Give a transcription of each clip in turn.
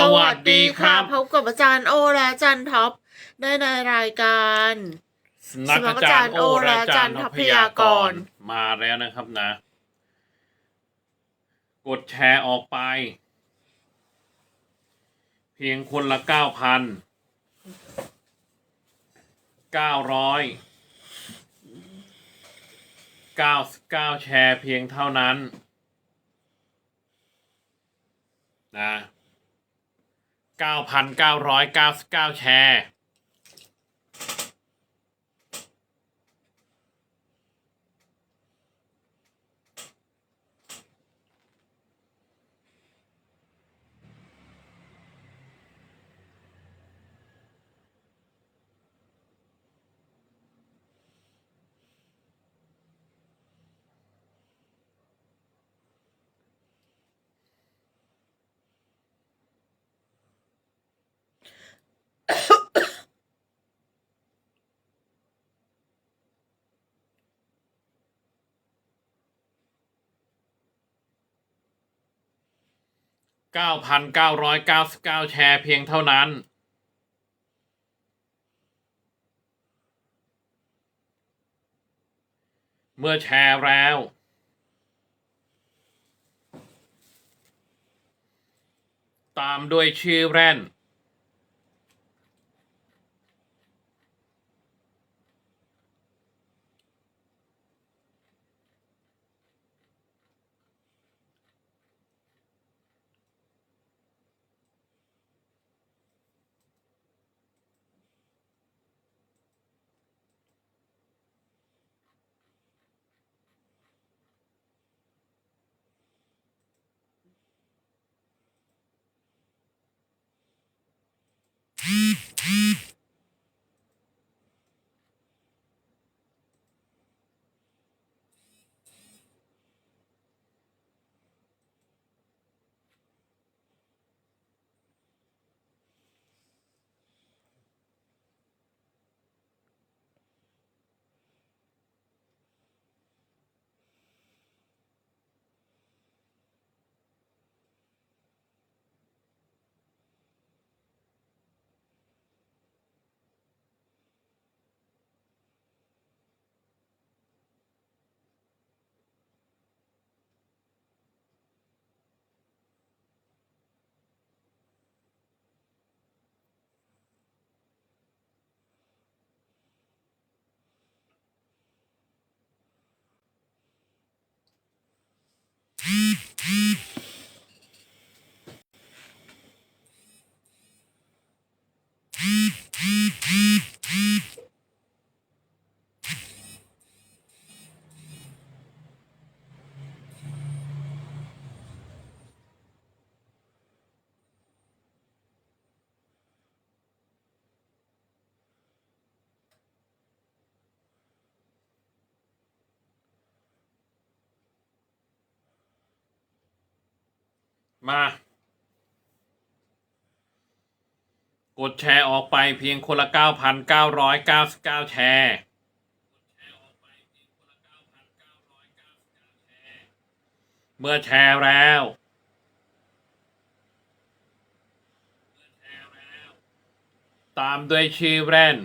สวัสดีครับพบกับอาจารย์โอและอาจารย์ท็อปได้ในรายการสำนักอาจารย์โอและอาจารย์ทรัพยากรมาแล้วนะครับนะ กดแชร์ออกไป เพียงคนละเก้าพันเก้าร้อยเก้าเก้าแชร์เพียงเท่านั้นนะ เก้าพันเก้าร้อยเก้าสิบเก้าแชร์ เก้าพันเก้าร้อยเก้าสิบเก้าแชร์เพียงเท่านั้น เมื่อแชร์แล้ว ตามด้วยชื่อแร่น มา กดแชร์ออกไปเพียงคนละ 9,999 แชร์เมื่อแชร์แล้ว ตามด้วยชื่อแร่น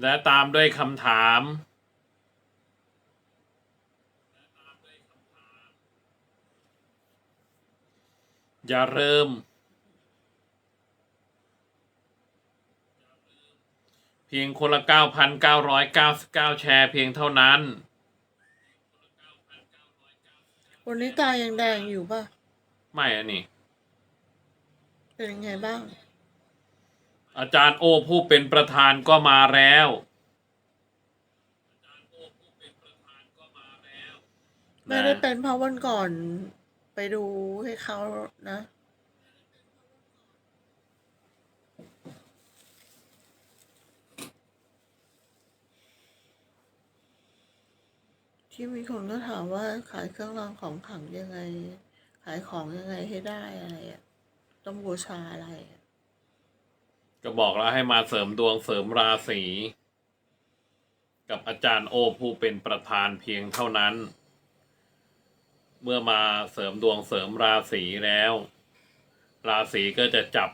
และตามด้วยคำถาม อย่าเริ่ม เพียงคนละ 9,999 แชร์เพียงเท่านั้น วันนี้ตายังแดงอยู่ป่ะ ไม่อันนี้ เป็นยังไงบ้าง อาจารย์โอผู้เป็นประธานก็มาแล้ว ไม่ได้เป็นเพราะวันก่อน ไปดูให้เขานะ ที่มีคนก็ถามว่าขายเครื่องรางของขลังยังไง ขายของยังไงให้ได้อะไรอะ ต้องบูชาอะไรอะก็บอกแล้วให้มาเสริมดวงเสริมราศีกับอาจารย์โอผู้เป็นประธานเพียงเท่านั้น เมื่อมาเสริมดวงเสริมราศีแล้ว ราศีก็จะจับ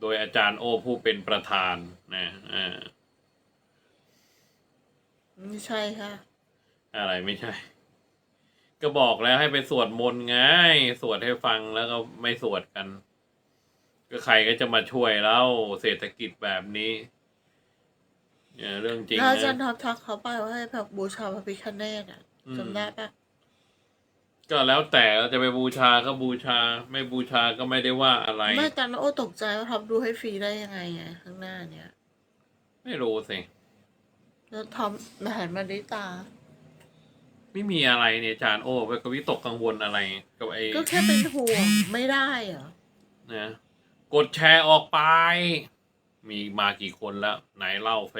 โดยอาจารย์โอผู้เป็นประธานนะอ่าไม่ใช่ค่ะ อะไรไม่ใช่ ก็บอกแล้วให้ไปสวดมนต์ไงสวดให้ฟังแล้วก็ไม่สวดกัน ก็ใครก็จะมาช่วยแล้วเศรษฐกิจแบบนี้เนี่ยเรื่องจริงแล้วอาจารย์นะท็อปทักเขาไปว่าให้แบบบูชาพระพิฆเนศอะอืมจำได้ปะ ก็แล้วแต่เราจะไปบูชาก็บูชา ไม่บูชาก็ไม่ได้ว่าอะไร ไม่ตอนนั้นโอ้ตกใจว่าท็อปดูให้ฟรีได้ยังไงไงข้างหน้าเนี่ยไม่รู้สิแล้วท็อปมาหันมาดิตา ไม่มีอะไรเนี่ยอาจารย์โอ้ไปกวิตกกังวลอะไรกับไอ้ก็แค่เป็นห่วงไม่ได้เหรอนะกดแชร์ออกไป มีมากี่คนแล้ว ไหนเล่าเฟ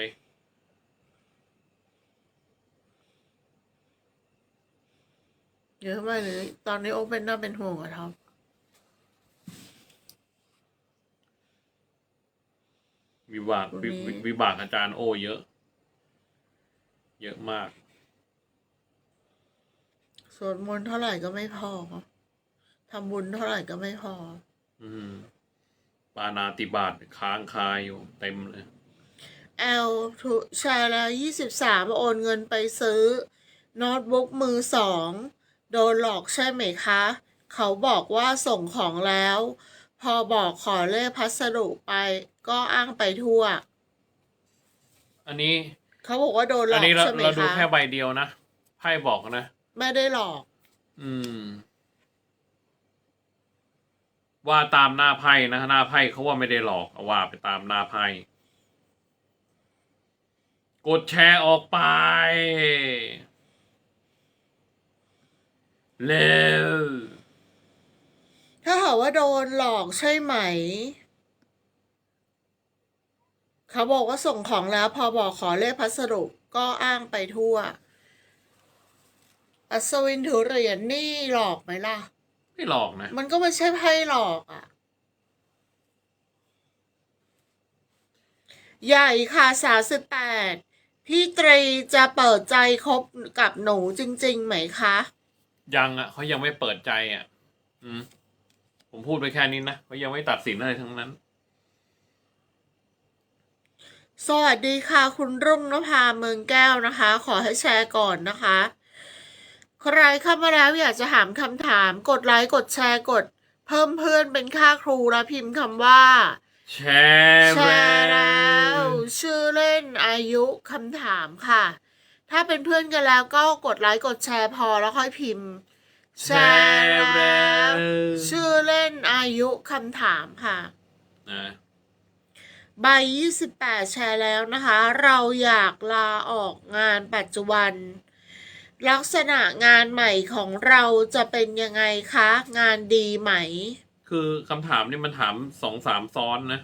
เยอะมากเลย ตอนนี้โอ้เป็นน่าเป็นห่วงกับท็อปวิบากวิวิวิบากอาจารย์โอเยอะ เยอะมากสวดมนต์เท่าไหร่ก็ไม่พอทำบุญเท่าไหร่ก็ไม่พอ อืมปานาติบาตค้างคาอยู่เต็มเลยแอลทุแชร์แล้วยี่สิบสามโอนเงินไปซื้อโน้ตบุ๊กมือสอง โดนหลอกใช่ไหมคะ เขาบอกว่าส่งของแล้ว พอบอกขอเลขพัสดุไป ก็อ้างไปทั่ว อันนี้ เขาบอกว่าโดนหลอัอนกนี้เราใช่ไหมเราดูคะ แค่ใบเดียวนะไพ่บอกนะ ไม่ได้หลอก อืม ว่าตามหน้าไพ่นะหน้าไพ่เขาว่าไม่ได้หลอกเอาว่าไปตามหน้าไพ่กดแชร์ออกไป เร็วถ้าหากว่าโดนหลอกใช่ไหม เขาบอกว่าส่งของแล้วพอบอกขอเลขพัสดุก็อ้างไปทั่ว อัศวินถือเหรียญนี่หลอกไหมล่ะ ไม่หลอกนะ มันก็ไม่ใช่ไพ่หลอกอะ ใหญ่ค่ะสาสิบแปดพี่ตรีจะเปิดใจคบกับหนูจริง ๆ ไหมคะ ยังอะเขายังไม่เปิดใจอะ อืม ผมพูดไปแค่นี้นะเขายังไม่ตัดสินอะไรทั้งนั้น สวัสดีค่ะ คุณรุ่งนภาเมืองแก้วนะคะ ขอให้แชร์ก่อนนะคะ ใครเข้ามาแล้วอยากจะถามคำถาม กดไลค์กดแชร์กด เพิ่มเพื่อนเป็นค่าครูแล้วพิมพ์คำว่า แชร์แชร์แล้ว ชื่อเล่นอายุคำถามค่ะ ถ้าเป็นเพื่อนกันแล้วก็กดไลค์กดแชร์พอแล้วค่อยพิมพ์ แชร์แล้วชื่อเล่นอายุคำถามค่ะนะใบ28แชร์แล้วนะคะ เราอยากลาออกงานปัจจุบัน ลักษณะงานใหม่ของเราจะเป็นยังไงคะ งานดีไหม คือคำถามนี่มันถามสองสามซ้อนนะ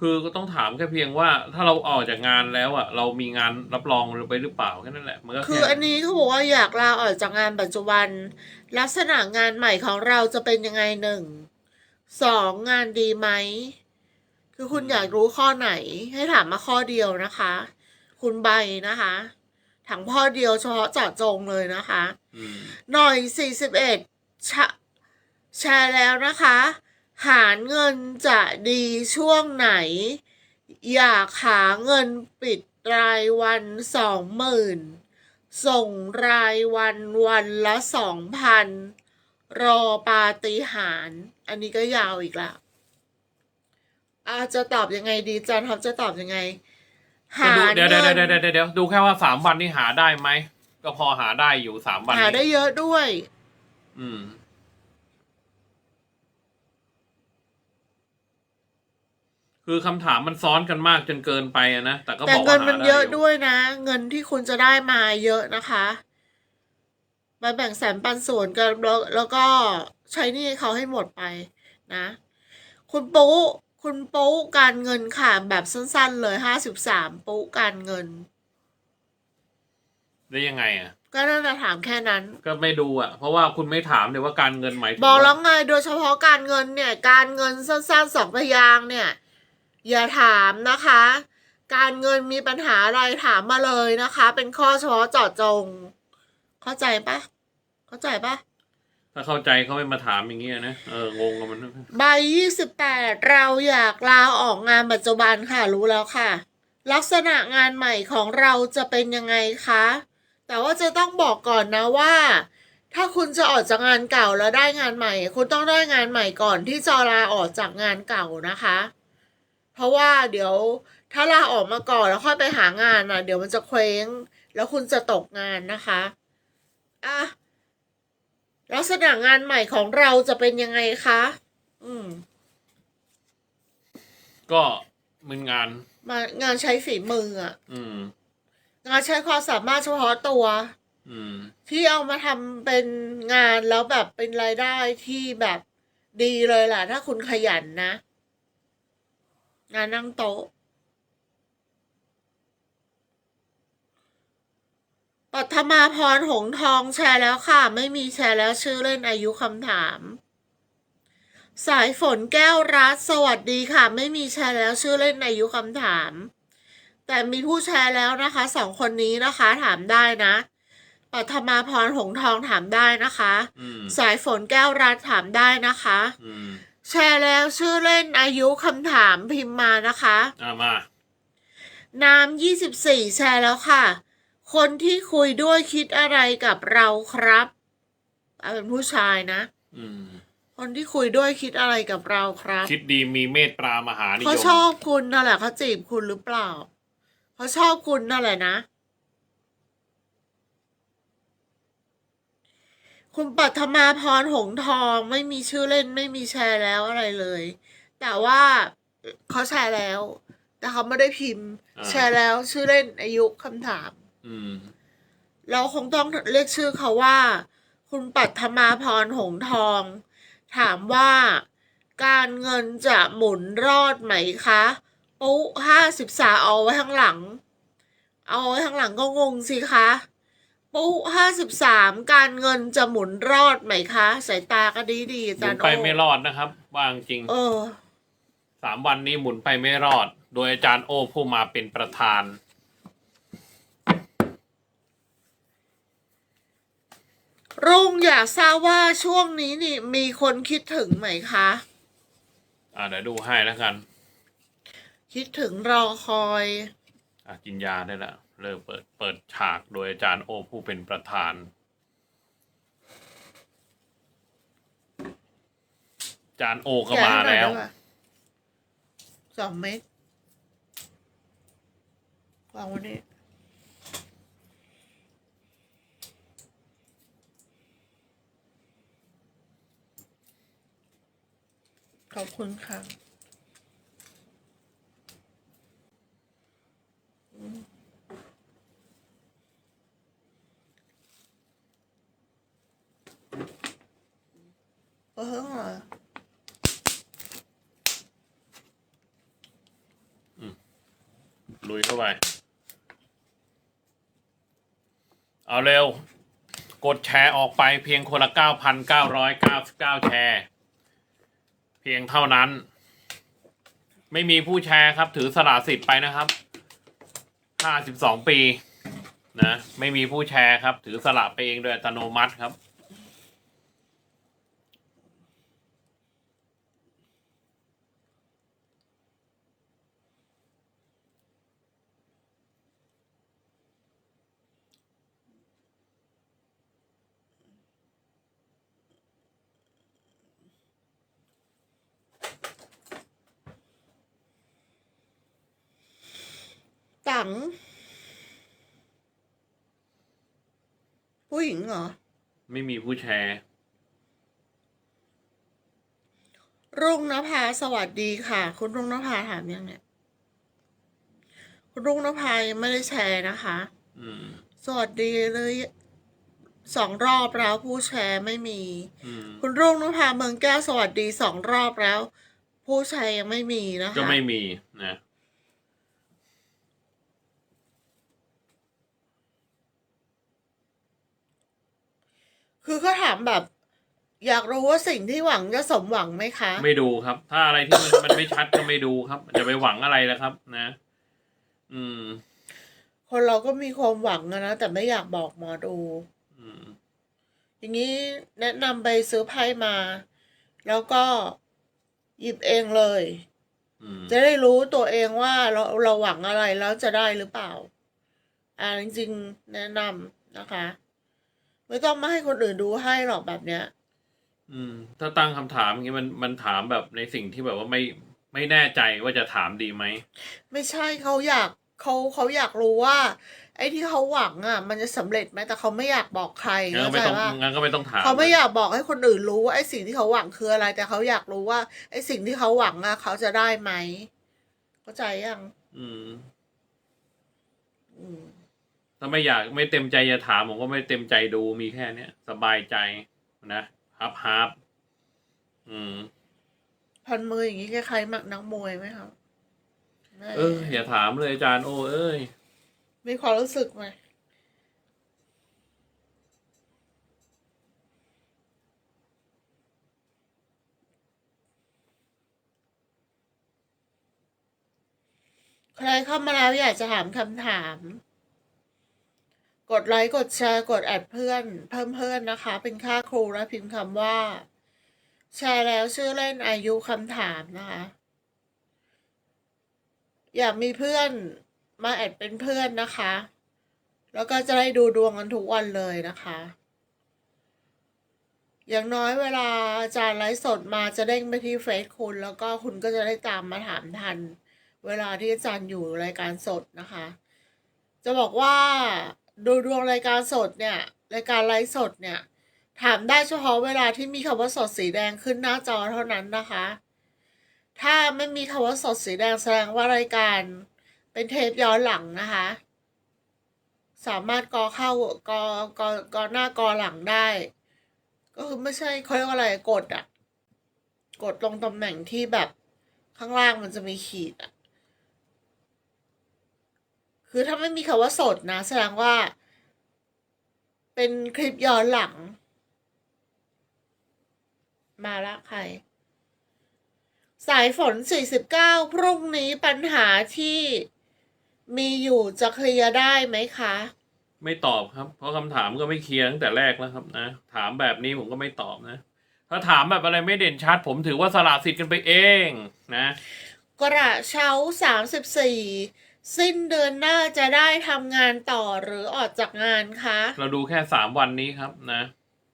คือก็ต้องถามแค่เพียงว่าถ้าเราออกจากงานแล้วอะเรามีงานรับรองหรือไปหรือเปล่าแค่นั้นแหละมันก็คือแค่อันนี้เขาบอกว่าอยากลาออกจากงานปัจจุบัน ลักษณะงานใหม่ของเราจะเป็นยังไงหนึ่งสองงานดีไหมคือคุณอยากรู้ข้อไหน ให้ถามมาข้อเดียวนะคะ คุณใบนะคะถังข้อเดียวเฉพาะเจาะจงเลยนะคะอืมหน่อย41ชะแชร์แล้วนะคะ หารเงินจะดีช่วงไหน อยากหาเงินปิดรายวันสองหมื่นส่งรายวันวันละสองพันรอปาฏิหาริย์อันนี้ก็ยาวอีกแล้วอาจะตอบยังไงดีจันท็อปจะตอบยังไง หาก็ดูเดี๋ยวเดี๋ยวเงินเดี๋ยวเดี๋ยวเดี๋ยวดูแค่ว่าสามวันนี่หาได้ไหม ก็พอหาได้อยู่สามวันหาได้นี้เยอะด้วย อืม คือคำถามมันซ้อนกันมากจนเกินไปอะนะ แต่ก็แต่บอกเงิว่านหามันได้เยอะอยู่ด้วยนะ เงินที่คุณจะได้มาเยอะนะคะไปแบ่งแสนปันส่วนกันแล้วแล้วก็ใช้หนี่เขาให้หมดไปนะ คุณปุ๊คุณปุ๊การเงินค่ะแบบสั้นๆ เลยห้าสิบสามปุ๊การเงิน ได้ยังไงอะก็น่าจะถามแค่นั้น ก็ไม่ดูอะเพราะว่าคุณไม่ถามเลยว่าการเงินหมายถึงบอกแล้วว่าไงโดยเฉพาะการเงินเนี่ย การเงินสั้นๆสองพยางค์เนี่ย อย่าถามนะคะ การเงินมีปัญหาอะไรถามมาเลยนะคะ เป็นข้อเฉพาะเจาะจง เข้าใจปะเข้าใจปะถ้าเข้าใจเขาไม่มาถามอย่างเงี้ยนะเอองงกับมันนะใบยี่สิบแปดเราอยากลาออกงานปัจจุบันค่ะรู้แล้วค่ะ ลักษณะงานใหม่ของเราจะเป็นยังไงคะ แต่ว่าจะต้องบอกก่อนนะว่า ถ้าคุณจะออกจากงานเก่าแล้วได้งานใหม่ คุณต้องได้งานใหม่ก่อนที่จะลาออกจากงานเก่านะคะ เพราะว่าเดี๋ยวถ้าลาออกมาก่อนแล้วค่อยไปหางานอะ เดี๋ยวมันจะเคว้ง แล้วคุณจะตกงานนะคะอะลักษณะงานใหม่ของเราจะเป็นยังไงคะ อืม ก็มึนงาน มางานใช้ฝีมืออะอืม งานใช้ความสามารถเฉพาะตัว อืม ที่เอามาทำเป็นงานแล้วแบบเป็นรายได้ที่แบบดีเลยล่ะถ้าคุณขยันนะ งานนั่งโต๊ะปัทมาพรหงทองแชร์แล้วค่ะ ไม่มีแชร์แล้วชื่อเล่นอายุคำถาม สายฝนแก้วรัฐสวัสดีค่ะ ไม่มีแชร์แล้วชื่อเล่นอายุคำถาม แต่มีผู้แชร์แล้วนะคะสองคนนี้นะคะถามได้นะปัทมาพรหงทองถามได้นะคะอืมสายฝนแก้วรัฐถามได้นะคะอืม แชร์แล้วชื่อเล่นอายุคำถามพิมพ์มานะคะ อ่ามา น้ำยี่สิบสี่แชร์แล้วค่ะ คนที่คุยด้วยคิดอะไรกับเราครับเอาเป็นผู้ชายนะ อืม คนที่คุยด้วยคิดอะไรกับเราครับคิดดีมีเมตตามหานิยเขามชอบคุณนั่นแหละเขาจีบคุณหรือเปล่าเขาชอบคุณนั่นแหละนะ คุณปัทมาพรหงทองไม่มีชื่อเล่นไม่มีแชร์แล้วอะไรเลย แต่ว่าเขาแชร์แล้ว แต่เขาไม่ได้พิมพ์ อ่า แชร์แล้วชื่อเล่นอายุคำถาม อืม เราคงต้องเรียกชื่อเขาว่า คุณปัทมาพรหงทอง ถามว่าการเงินจะหมุนรอดไหมคะปุ๊ห้าสิบสาเอาไว้ข้างหลัง เอาไว้ข้างหลังก็งงสิคะ ปุ๊ห้าสิบสามการเงินจะหมุนรอดไหมคะ สายตาก็ดีดีๆอาหมุจารนย์ไปโอไม่รอดนะครับว่าจริงเออ สามวันนี้หมุนไปไม่รอด โดยอาจารย์โอผู้มาเป็นประธาน รุ่งอยากทราบว่าช่วงนี้นี่มีคนคิดถึงไหมคะ อ่าเดี๋ยวดูให้แล้วกัน คิดถึงรอคอย อะกินยาได้ละ เริ่มเปิดเปิดฉากโดยอาจารย์โอผู้เป็นประธานอาจารย์โอก็มาแล้วสองเม็ดวางวันนี้ขอบคุณค่ะอืมเออเหรอ ลุยเข้าไป เอาเร็ว กดแชร์ออกไปเพียงคนละเก้าพันเก้าร้อยเก้าสิบเก้าแชร์ เพียงเท่านั้น ไม่มีผู้แชร์ครับ ถือสละสิทธิ์ไปนะครับห้าสิบสองปีนะ ไม่มีผู้แชร์ครับ ถือสละไปเองโดยอัตโนมัติครับ ตัง ผู้หญิงเหรอ ไม่มีผู้แชร์รุ่งนภาสวัสดีค่ะ คุณรุ่งนภาถามยังเนี่ย คุณรุ่งนภายังไม่ได้แชร์นะคะอืมสวัสดีเลยสองรอบแล้วผู้แชร์ไม่มีอืมคุณรุ่งนภาเมืองแก้วสวัสดีสองรอบแล้ว ผู้แชร์ยังไม่มีนะคะก็ไม่มีนะ คือเขาถามแบบ อยากรู้ว่าสิ่งที่หวังจะสมหวังไหมคะ ไม่ดูครับ ถ้าอะไรที่มันมันไม่ชัดก็ไม่ดูครับจะไปหวังอะไรแล้วครับ นะ อืม คนเราก็มีความหวังอะนะ แต่ไม่อยากบอกหมอดู อืม อย่างนี้แนะนำไปซื้อไพ่มา แล้วก็หยิบเองเลย อืม จะได้รู้ตัวเองว่าเราเราหวังอะไรแล้วจะได้หรือเปล่า อ่าจริงๆแนะนำนะคะ ไม่ต้องมาให้คนอื่นดูให้หรอกแบบเนี้ย อืม ถ้าตั้งคำถามอย่างนี้มันมันถามแบบในสิ่งที่แบบว่าไม่ไม่แน่ใจว่าจะถามดีไหมไม่ใช่เขาอยากเขาเขาอยากรู้ว่า ไอ้ที่เขาหวังอะ มันจะสำเร็จไหมแต่เขาไม่อยากบอกใครงั้นก็เข้าไม่ใจต้องว่างั้นก็ไม่ต้องถามเขาไม่อยากบอกให้คนอื่นรู้ว่าไอ้สิ่งที่เขาหวังคืออะไร แต่เขาอยากรู้ว่าไอ้สิ่งที่เขาหวังอะเขาจะได้ไหมเข้าใจยังอืม อืม ถ้าไม่อยากไม่เต็มใจจะถามผมก็ไม่เต็มใจดูมีแค่เนี้ยสบายใจนะฮับฮับอืม พันมืออย่างนี้คล้ายๆมักนักมวยไหมครับไม่เอออย่าถามเลยอาจารย์โอ้เอ้ยมีความรู้สึกไหมใครเข้ามาแล้วอยากจะถามคำถาม กดไลค์กดแชร์กดแอดเพื่อน เพิ่มเพื่อนนะคะ เป็นค่าครูและพิมพ์คำว่า แชร์แล้วชื่อเล่นอายุคำถามนะคะ อยากมีเพื่อนมาแอดเป็นเพื่อนนะคะ แล้วก็จะได้ดูดวงกันทุกวันเลยนะคะ อย่างน้อยเวลาอาจารย์ไลฟ์สดมาจะเด้งไปที่เฟซคุณ แล้วก็คุณก็จะได้ตามมาถามทัน เวลาที่อาจารย์อยู่รายการสดนะคะ จะบอกว่า ดูดวงรายการสดเนี่ยรายการไลฟ์สดเนี่ย ถามได้เฉพาะเวลาที่มีคำว่าสดสีแดงขึ้นหน้าจอเท่านั้นนะคะ ถ้าไม่มีคำว่าสดสีแดงแสดงว่ารายการเป็นเทปย้อนหลังนะคะ สามารถกอเข้ากอกอกอหน้ากอหลังได้ ก็คือไม่ใช่เขาเรียกว่าอะไรกดอะกดลงตำแหน่งที่แบบข้างล่างมันจะมีขีดอะ คือถ้าไม่มีคำว่าสดนะ แสดงว่า เป็นคลิปย้อนหลัง มาละใคร สายฝน 49 พรุ่งนี้ปัญหาที่มีอยู่จะเคลียร์ได้ไหมคะ ไม่ตอบครับ เพราะคำถามก็ไม่เคลียร์ตั้งแต่แรกแล้วครับนะ ถามแบบนี้ผมก็ไม่ตอบนะ ถ้าถามแบบอะไรไม่เด่นชัด ผมถือว่าสละสิทธิ์กันไปเองนะ กระเช้า34 สิ้นเดือนหน้าจะได้ทำงานต่อหรือออกจากงานคะ เราดูแค่สามวันนี้ครับนะ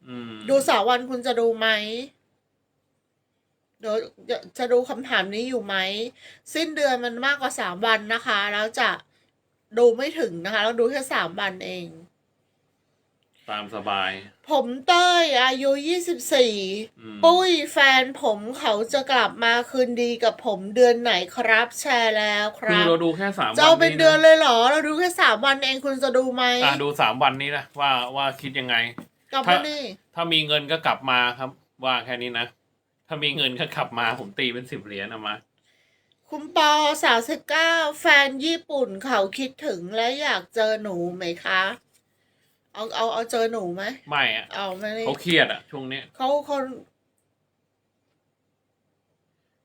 อืมดูสาววันคุณจะดูไหมเดี๋ยวจะจะดูคำถามนี้อยู่ไหม สิ้นเดือนมันมากกว่าสามวันนะคะ แล้วจะดูไม่ถึงนะคะแล้วดูแค่สามวันเอง ตามสบาย ผมเต้ยอายุอืม24 ปุ้ยแฟนผมเขาจะกลับมาคืนดีกับผมเดือนไหนครับ แชร์แล้วคคือรับเราดูแค่สามวันจะเอาเป็นเดือนนะเลยเหรอ เราดูแค่สามวันเองคุณจะดูไหมอะดูสามวันนี้นะว่าว่าคิดยังไง กลับถ้ามานี่ ถ้ามีเงินก็กลับมาครับ ว่าแค่นี้นะ ถ้ามีเงินก็กลับมาผมตีเป็นสิบเหรียญเอามา คุณปอสาวสิบเก้าแฟนญี่ปุ่นเขาคิดถึงและอยากเจอหนูไหมคะ เอาเอาเอาเจอหนูไหมไม่อะเอาไม่ได้เขาเครียดอะช่วงเนี้ยเขาคน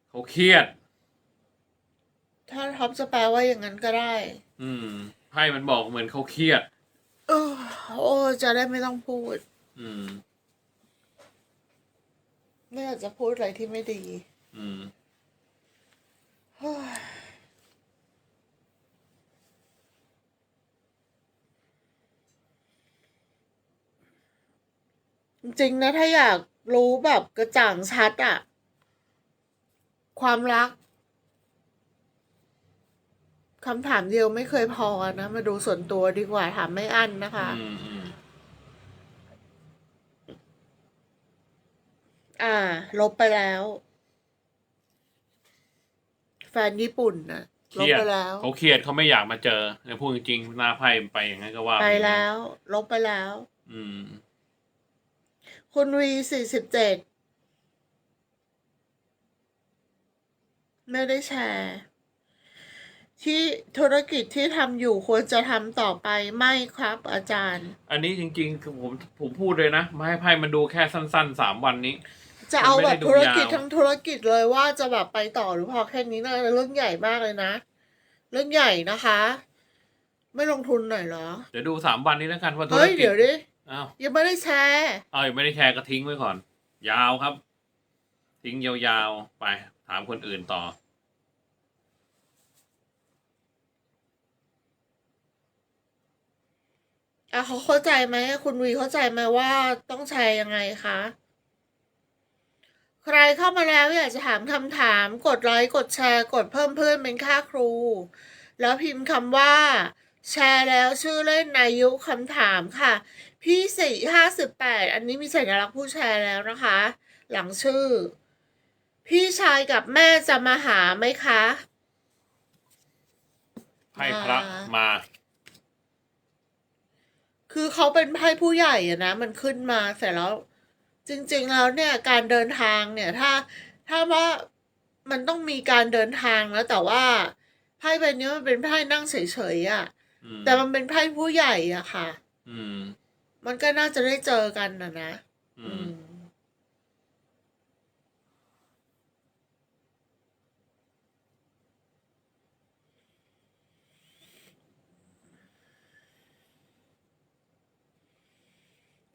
เขาเครียด ถ้าท็อปจะแปลว่าอย่างนั้นก็ได้ อืมไพ่มันบอกเหมือนเขาเครียด เออโอ้จะได้ไม่ต้องพูด อืม ไม่อยากจะพูดอะไรที่ไม่ดี อืม เฮ้ย จริงๆนะถ้าอยากรู้แบบกระจ่างชัดอะความรักคำถามเดียวไม่เคยพอนะ มาดูส่วนตัวดีกว่าถามไม่อั้นนะคะ อืมอืมอ่า ลบไปแล้ว แฟนญี่ปุ่นนะลเครีบยดไปแล้ว เขาเครียดเขาไม่อยากมาเจอแล้วพูดจริงๆหน้าไพ่ไปอย่างนั้นก็ว่าไปแล้ว ลบไปแล้ว อืม คุณวีสี่สิบเจ็ดไม่ได้แชร์ ที่ธุรกิจที่ทำอยู่ควรจะทำต่อไปไม่ครับอาจารย์ อันนี้จริงๆคือผมผมพูดเลยนะมาให้ไพ่มันดูแค่สั้นๆสามวันนี้ จะเอาแบบมันไม่ได้ดูธุรกิจยาวทั้งธุรกิจเลยว่าจะแบบไปต่อหรือพอแค่นี้นะเรื่องใหญ่มากเลยนะ เรื่องใหญ่นะคะ ไม่ลงทุนหน่อยเหรอ เดี๋ยวดูสามวันนี้แล้วกันว่าธุรเฮ้ยกิจเดี๋ยวดิ อ้าวยังไม่ได้แชร์เอายังไม่ได้แชร์ก็ทิ้งไว้ก่อน ยาวครับ ทิ้งยาวๆไป ถามคนอื่นต่อ อะเขาเข้าใจไหมคุณวีเข้าใจไหมว่าต้องแชร์ยังไงคะใครเข้ามาแล้วอยากจะถามคำถาม กดไลค์กดแชร์ กดเพิ่มเพื่อนเป็นค่าครู แล้วพิมพ์คำว่า แชร์แล้วชื่อเล่นอายุคำถามค่ะ พี่สี่ห้าสิบแปดอันนี้มีสัญลักษณ์ผู้แชร์แล้วนะคะ หลังชื่อ พี่ชายกับแม่จะมาหาไหมคะให้พระมามา คือเขาเป็นไพ่ผู้ใหญ่อะนะ มันขึ้นมาเสร็จแล้ว จริง ๆ แล้วเนี่ยการเดินทางเนี่ยถ้าถ้าว่ามันต้องมีการเดินทางแล้วแต่ว่าไพ่ใบนี้มันเป็นไพ่นั่งเฉยๆอะอืม แต่มันเป็นไพ่ผู้ใหญ่อะค่ะ อืม มันก็น่าจะได้เจอกันนะนะ อือืมม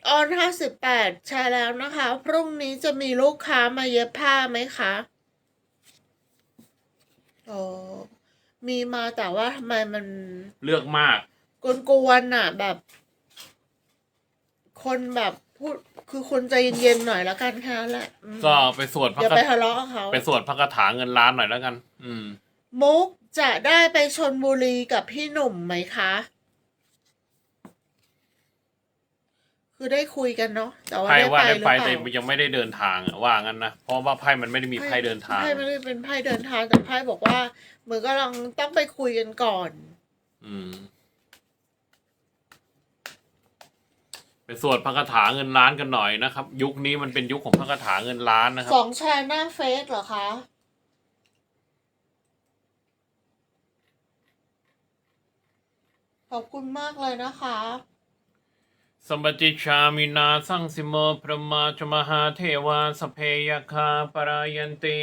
ออนห้าสิบแปดแชร์แล้วนะคะ พรุ่งนี้จะมีลูกค้ามาเย็บผ้าไหมคะโอ้ มีมาแต่ว่าทำไมมันเลือกมากกวนๆน่ะ แบบ คนแบบพูดคือคนใจเย็นๆหน่อยแล้วกันแค่นั้นแหละอืมก็ไปสวดพระอย่าคาไปทะเลาะกับเขาไปสวดพระคาถาเงินล้านหน่อยแล้วกัน อืม มุกจะได้ไปชนบุรีกับพี่หนุ่มไหมคะ คือได้คุยกันเนาะแต่ว่าไพ่ได้ว่าไปได้หรือไปเปแต่ล่ายังไม่ได้เดินทางอะว่างั้นนะเพราะว่าไพ่มันไม่ได้มีไพ่เดินทาง ไพ่ไม่ได้เป็นไพ่เดินทางแต่ไพ่บอกว่าเหมือนกำลังต้องไปคุยกันก่อน อืมไปสวดพระคาถาเงินล้านกันหน่อยนะครับ ยุคนี้มันเป็นยุคของพระคาถาเงินล้านนะครับสองแชร์หน้าเฟซเหรอคะ ขอบคุณมากเลยนะคะ สมบัติชามินาสังสิโมพระมาจมหาเทวาสเพยคาปรายันติ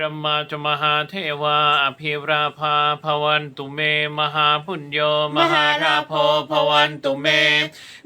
พระมาจมหาเทวาอภิราภาภวันตุเม มหาพุญโยมหาราโพภวันตุเม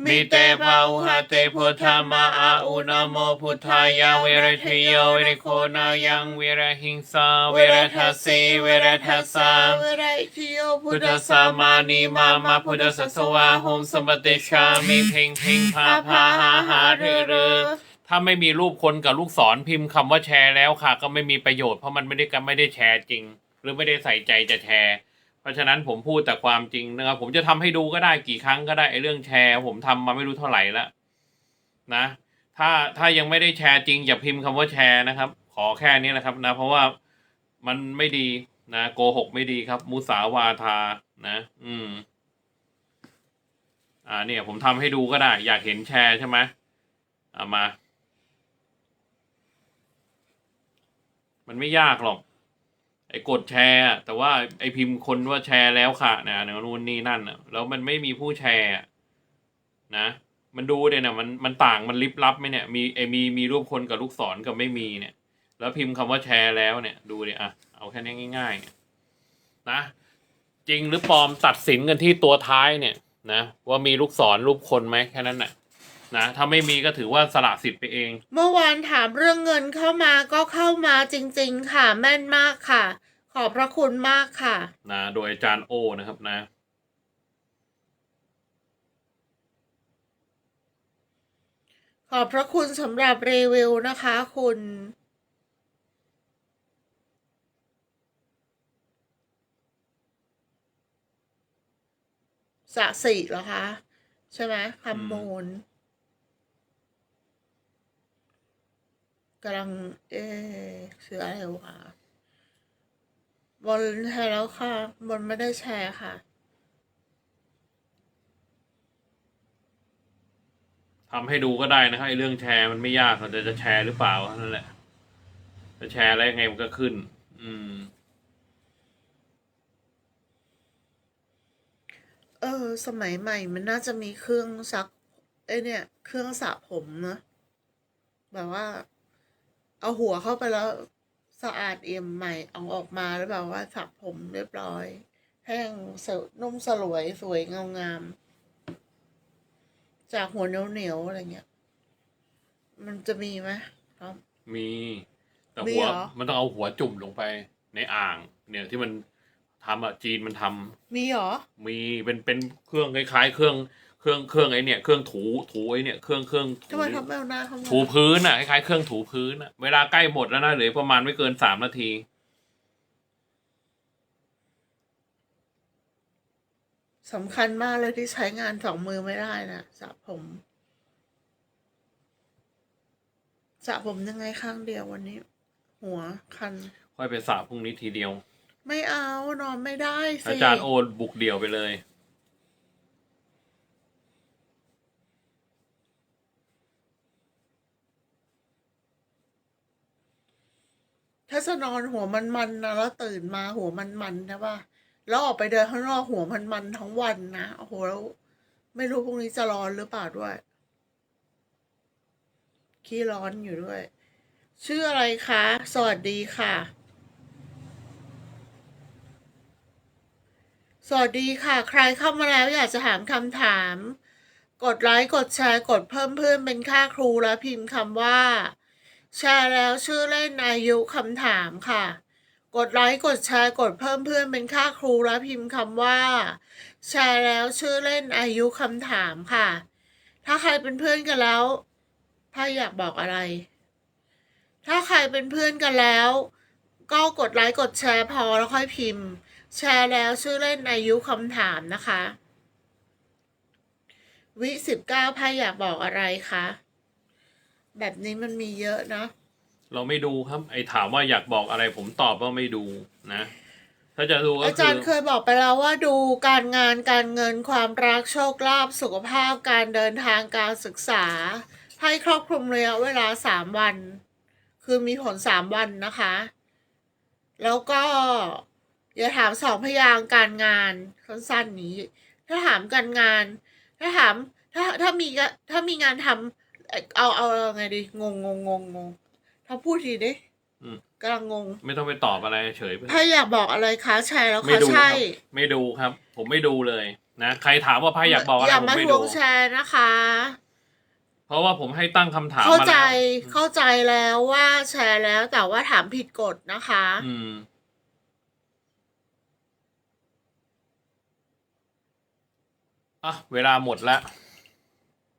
มิเตภาอุหะเตพุทธามาอาอุนโมพุทธายาเวรทโยเวรโคนายังเวรหิงสาเวรทัสสีเวรทัสสาเวไรทิโยพุพุททธธสาสามามานีนีมามามามาพุพุททธธสัสัสสวาวาโหโหมมสสมมบับัติติชามิเพ่งเพ่งพาพาหาหาเรเรอ ถ้าไม่มีรูปคนกับลูกศรพิมพ์คำว่าแชร์แล้วค่ะ ก็ไม่มีประโยชน์เพราะมันไม่ได้กันไม่ได้แชร์จริง หรือไม่ได้ใส่ใจจะแชร์ เพราะฉะนั้นผมพูดแต่ความจริงนะครับผมจะทำให้ดูก็ได้กี่ครั้งก็ได้ไอ้เรื่องแชร์ ผมทำมาไม่รู้เท่าไหร่แล้วนะ ถ้าถ้ายังไม่ได้แชร์จริงอย่าพิมพ์คำว่าแชร์นะครับ ขอแค่นี้นะครับนะ เพราะว่ามันไม่ดีนะโกหกไม่ดีครับ มุสาวาทานะ อืม อ่าเนี่ย ผมทำให้ดูก็ได้ อยากเห็นแชร์ใช่ไหมเอามา มันไม่ยากหรอก ไอ้กดแชร์ แต่ว่าไอ้พิมพ์คนว่าแชร์แล้วค่ะนะนู่นนี่นั่นอะแล้วมันไม่มีผู้แชร์นะ มันดูเนี่ยนะมันมันต่างมันลิบลับไหมเนี่ยมีไอ้มีมีรูปคนกับลูกศรกับไม่มีเนี่ย แล้วพิมพ์คำว่าแชร์แล้วเนี่ย ดูเนี่ยอะเอาแค่นี้ง่ายๆนะจริงหรือปลอมตัดสินกันที่ตัวท้ายเนี่ยนะว่ามีลูกศรรูปคนไหมแค่นั้นน่ะ นะถ้าไม่มีก็ถือว่าสละสิทธิ์ไปเอง เมื่อวานถามเรื่องเงินเข้ามาก็เข้ามาจริง ๆ ค่ะแม่นมากค่ะ ขอบพระคุณมากค่ะ นะโดยอาจารย์โอนะครับนะ ขอบพระคุณสำหรับรีวิวนะคะคุณสะสีเหรอคะ ใช่ไหมคำมูล กำลัง เอ๊ะคืออะไรวะบนแชร์แล้วค่ะบนไม่ได้แชร์ค่ะ ทำให้ดูก็ได้นะครับไอ้เรื่องแชร์มันไม่ยากเราจะจะแชร์หรือเปล่าเท่านั่นแหละ จะแชร์อะไรยังไงมันก็ขึ้น อืม เออ สมัยใหม่มันน่าจะมีเครื่องซักไอเนี่ย เครื่องสระผมนะแบบว่า เอาหัวเข้าไปแล้วสะอาดเอี่ยมใหม่เอาออกมาแล้วแบบว่าสระผมเรียบร้อย แห้งสนุ่มสลวยสวยเงางาม จากหัวเหนียวเหนียวๆอะไรเงี้ย มันจะมีไหมครับ มี แต่มีหัวเหรอ มันต้องเอาหัวจุ่มลงไปในอ่าง เนี่ยที่มันทำอะจีนมันทำมีเหรอมีเป็นเป็นเครื่องคล้ายๆ เครื่อง เครื่องเครื่องไอ้เนี่ยเครื่องถูถูไอ้เนี่ยเครื่องเครื่องถูทำไมทำไม่เอาหน้าเข้ามาถูพื้นอะคล้ายๆเครื่องถูพื้นอะเวลาใกล้หมดแล้วนะเหลือประมาณไม่เกินสามนาที สำคัญมากเลยที่ใช้งานสองมือไม่ได้นะสระผมสระผมยังไงข้างเดียววันนี้ หัวคัน ค่อยไปสระพรุ่งนี้ทีเดียว ไม่เอานอนไม่ได้สิอาจารย์โอนบุกเดี่ยวไปเลย ถ้าจะนอนหัวมันมันๆนะแล้วตื่นมาหัวมันมันๆนะป่ะแล้วออกไปเดินข้างนอกหัวมันมันๆทั้งวันนะโอ้โหแล้วไม่รู้พรุ่งนี้จะร้อนหรือเปล่าด้วย ขี้ร้อนอยู่ด้วย ชื่ออะไรคะ สวัสดีค่ะ สวัสดีค่ะ ใครเข้ามาแล้วอยากจะถามคำถาม กดไลค์กดแชร์กดเพิ่มเพื่อนเป็นค่าครูแล้วพิมพ์คำว่า แชร์แล้วชื่อเล่นอายุคำถามค่ะ กดไลค์กดแชร์กดเพิ่มเพื่อนเป็นค่าครูแล้วพิมพ์คำว่า แชร์แล้วชื่อเล่นอายุคำถามค่ะ ถ้าใครเป็นเพื่อนกันแล้วถ้าอยากบอกอะไร ถ้าใครเป็นเพื่อนกันแล้ว ก็กดไลค์กดแชร์พอแล้วค่อยพิมพ์ แชร์แล้วชื่อเล่นอายุคำถามนะคะ วิสิบเก้าพายอยากบอกอะไรคะ แบบนี้มันมีเยอะนะเราไม่ดูครับ ไอ้ถามว่าอยากบอกอะไรผมตอบว่าไม่ดูนะ ถ้าจะดูก็อาคืจารอ ย์เคยบอกไปแล้วว่าดูการงานการเงินความรักโชคลาภสุขภาพการเดินทางการศึกษาให้ครอบคลุมระยะเวลาสามวัน คือมีผลสามวันนะคะ แล้วก็อย่าถามสองพยางค์การงานสั้นๆนี้ ถ้าถามการงาน ถ้าถามถ้าถ้ามีก็ถ้ามีงานทำ เอาเอาไงดีงงงงงงงถ้าพูดทีดิอืกำลังงง ไม่ต้องไปตอบอะไรเฉยไปถ้าอยากบอกอะไรคะใช่แล้วไม่คะใช่รัไม่ดูครับ ผมไม่ดูเลยนะใครถามว่าไพ่อยากบอกอะไรผมไม่ดูแชร์นะคะ เพราะว่าผมให้ตั้งคำถามเข้าใจแเข้าใจแล้วว่าแชร์แล้วแต่ว่าถามผิดกฎนะคะ อืม อะ เวลาหมดแล้ว